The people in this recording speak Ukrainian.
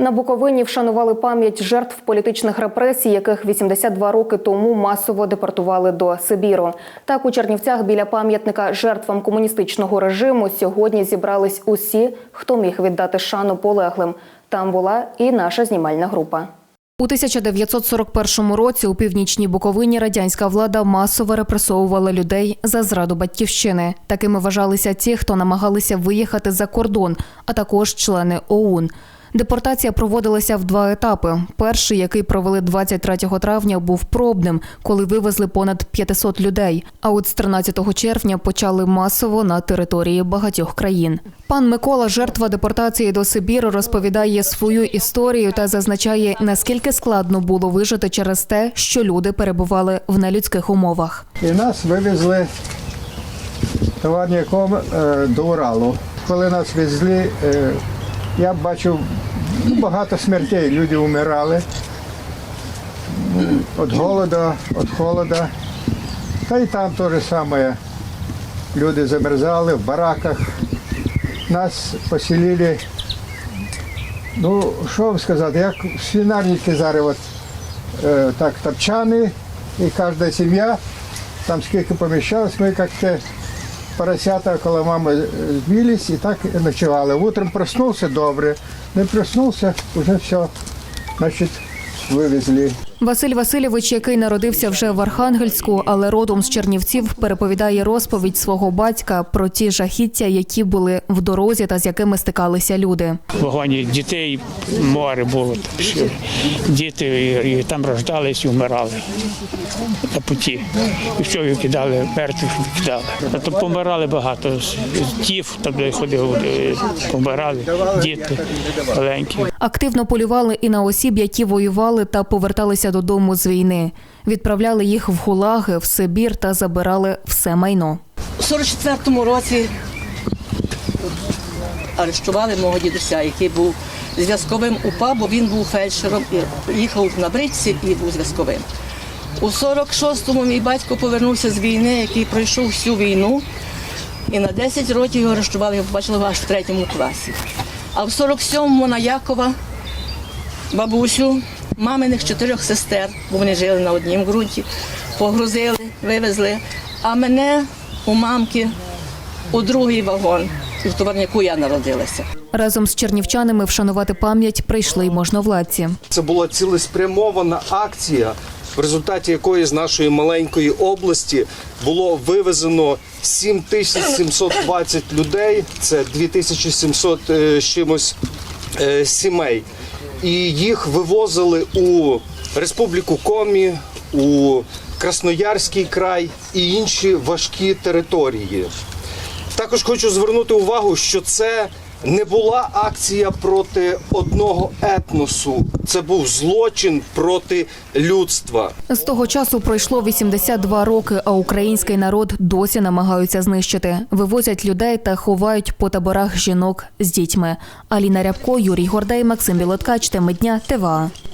На Буковині вшанували пам'ять жертв політичних репресій, яких 82 роки тому масово депортували до Сибіру. Так у Чернівцях біля пам'ятника жертвам комуністичного режиму сьогодні зібрались усі, хто міг віддати шану полеглим. Там була і наша знімальна група. У 1941 році у північній Буковині радянська влада масово репресовувала людей за зраду батьківщини. Такими вважалися ті, хто намагалися виїхати за кордон, а також члени ОУН. Депортація проводилася в два етапи. Перший, який провели 23 травня, був пробним, коли вивезли понад 500 людей. А от з 13 червня почали масово на території багатьох країн. Пан Микола, жертва депортації до Сибіру, розповідає свою історію та зазначає, наскільки складно було вижити через те, що люди перебували в нелюдських умовах. І нас вивезли товарником е, до Уралу. Коли нас везли, е, я бачив ну, багато смертей. Люди вмирали від голоду, від холоду. Та й там те саме. Люди замерзали в бараках. Нас поселили, ну, що вам сказати, як свинарники зараз от, е, так топчани, і кожна сім'я там скільки поміщалось, ми як-то поросята коло мами збились і так ночували. Утром проснувся добре, не проснувся, вже все, значить, вивезли. Василь Васильович, який народився вже в Архангельську, але родом з Чернівців, переповідає розповідь свого батька про ті жахіття, які були в дорозі та з якими стикалися люди. В вагоні дітей море було. Діти і, і там рождались і вмирали на путі. І і кидали, мертвих кидали. А то помирали багато. Тів там де ходив, помирали, діти маленькі. Активно полювали і на осіб, які воювали та поверталися додому з війни. Відправляли їх в гулаги, в Сибір та забирали все майно. У 44-му році арештували мого дідуся, який був зв'язковим УПА, бо він був фельдшером їхав на бричці і був зв'язковим. У 46-му мій батько повернувся з війни, який пройшов всю війну, і на 10 років його арештували, його побачили аж в третьому класі. А в 47-му на Якова бабусю, маминих чотирьох сестер, бо вони жили на однім ґрунті, погрузили, вивезли. А мене у мамки у другий вагон, в товарняку я народилася. Разом з чернівчанами вшанувати пам'ять прийшли й можновладці. Це була цілеспрямована акція, в результаті якої з нашої маленької області було вивезено 7720 людей. Це 2700 е, з чимось е, сімей. І їх вивозили у Республіку Комі, у Красноярський край і інші важкі території. Також хочу звернути увагу, що це не була акція проти одного етносу, це був злочин проти людства. З того часу пройшло 82 роки, а український народ досі намагаються знищити. Вивозять людей та ховають по таборах жінок з дітьми. Аліна Рябко, Юрій Гордей, Максим Білоткач, теми дня, ТВА.